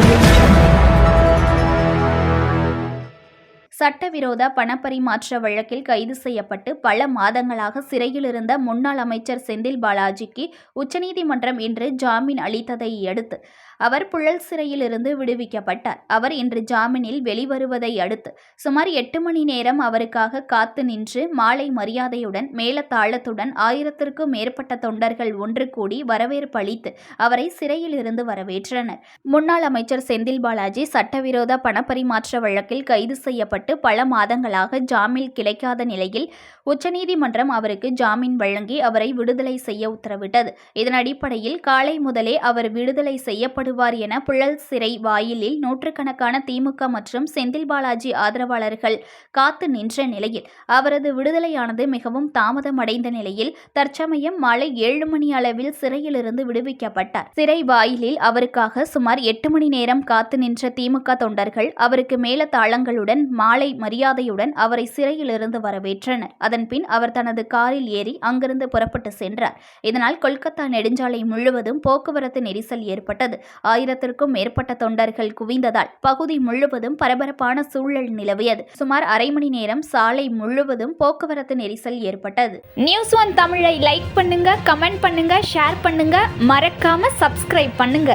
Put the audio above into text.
audio சட்டவிரோத பணப்பரிமாற்ற வழக்கில் கைது செய்யப்பட்டு பல மாதங்களாக சிறையில் இருந்த முன்னாள் அமைச்சர் செந்தில் பாலாஜிக்கு உச்சநீதிமன்றம் இன்று ஜாமீன் அளித்ததை அடுத்து அவர் புழல் சிறையில் இருந்து விடுவிக்கப்பட்டார். அவர் இன்று ஜாமீனில் வெளிவருவதை அடுத்து சுமார் எட்டு மணி நேரம் அவருக்காக காத்து நின்று மாலை மரியாதையுடன் மேலத்தாளத்துடன் ஆயிரத்திற்கும் மேற்பட்ட தொண்டர்கள் ஒன்று கூடி வரவேற்பு அளித்து அவரை சிறையில் இருந்து வரவேற்றனர். முன்னாள் அமைச்சர் செந்தில் பாலாஜி சட்டவிரோத பணப்பரிமாற்ற வழக்கில் கைது செய்யப்பட்டு பல மாதங்களாக ஜாமீன் கிடைக்காத நிலையில் உச்சநீதிமன்றம் அவருக்கு ஜாமீன் வழங்கி அவரை விடுதலை செய்ய உத்தரவிட்டது. இதன் அடிப்படையில் காலை முதலே அவர் விடுதலை செய்யப்படுவார் என புழல் சிறை வாயிலில் நூற்றுக்கணக்கான திமுக மற்றும் செந்தில் பாலாஜி ஆதரவாளர்கள் காத்து நின்ற நிலையில் அவரது விடுதலையானது மிகவும் தாமதமடைந்த நிலையில் தற்சமயம் மாலை ஏழு மணி அளவில் சிறையிலிருந்து விடுவிக்கப்பட்டார். சிறை வாயிலில் அவருக்காக சுமார் எட்டு மணி நேரம் காத்து நின்ற திமுக தொண்டர்கள் அவருக்கு மேல தாளங்களுடன் மாலை மரியாதையுடன் அவரை சிறையிலிருந்து வரவேற்றனர். அதன்பின் அவர் தனது காரில் ஏறி அங்கிருந்து புறப்பட்டு சென்றார். இதனால் கொல்கத்தா நெடுஞ்சாலை முழுவதும் போக்குவரத்து நெரிசல் ஏற்பட்டது. ஆயிரத்திற்கும் மேற்பட்ட தொண்டர்கள் குவிந்ததால் பகுதி முழுவதும் பரபரப்பான சூழல் நிலவியது. சுமார் அரை மணி நேரம் சாலை முழுவதும் போக்குவரத்து நெரிசல் ஏற்பட்டது. நியூஸ் ஒன் தமிழை லைக் பண்ணுங்க கமெண்ட் பண்ணுங்க ஷேர் பண்ணுங்க. மறக்காம சப்ஸ்கிரைப் பண்ணுங்க.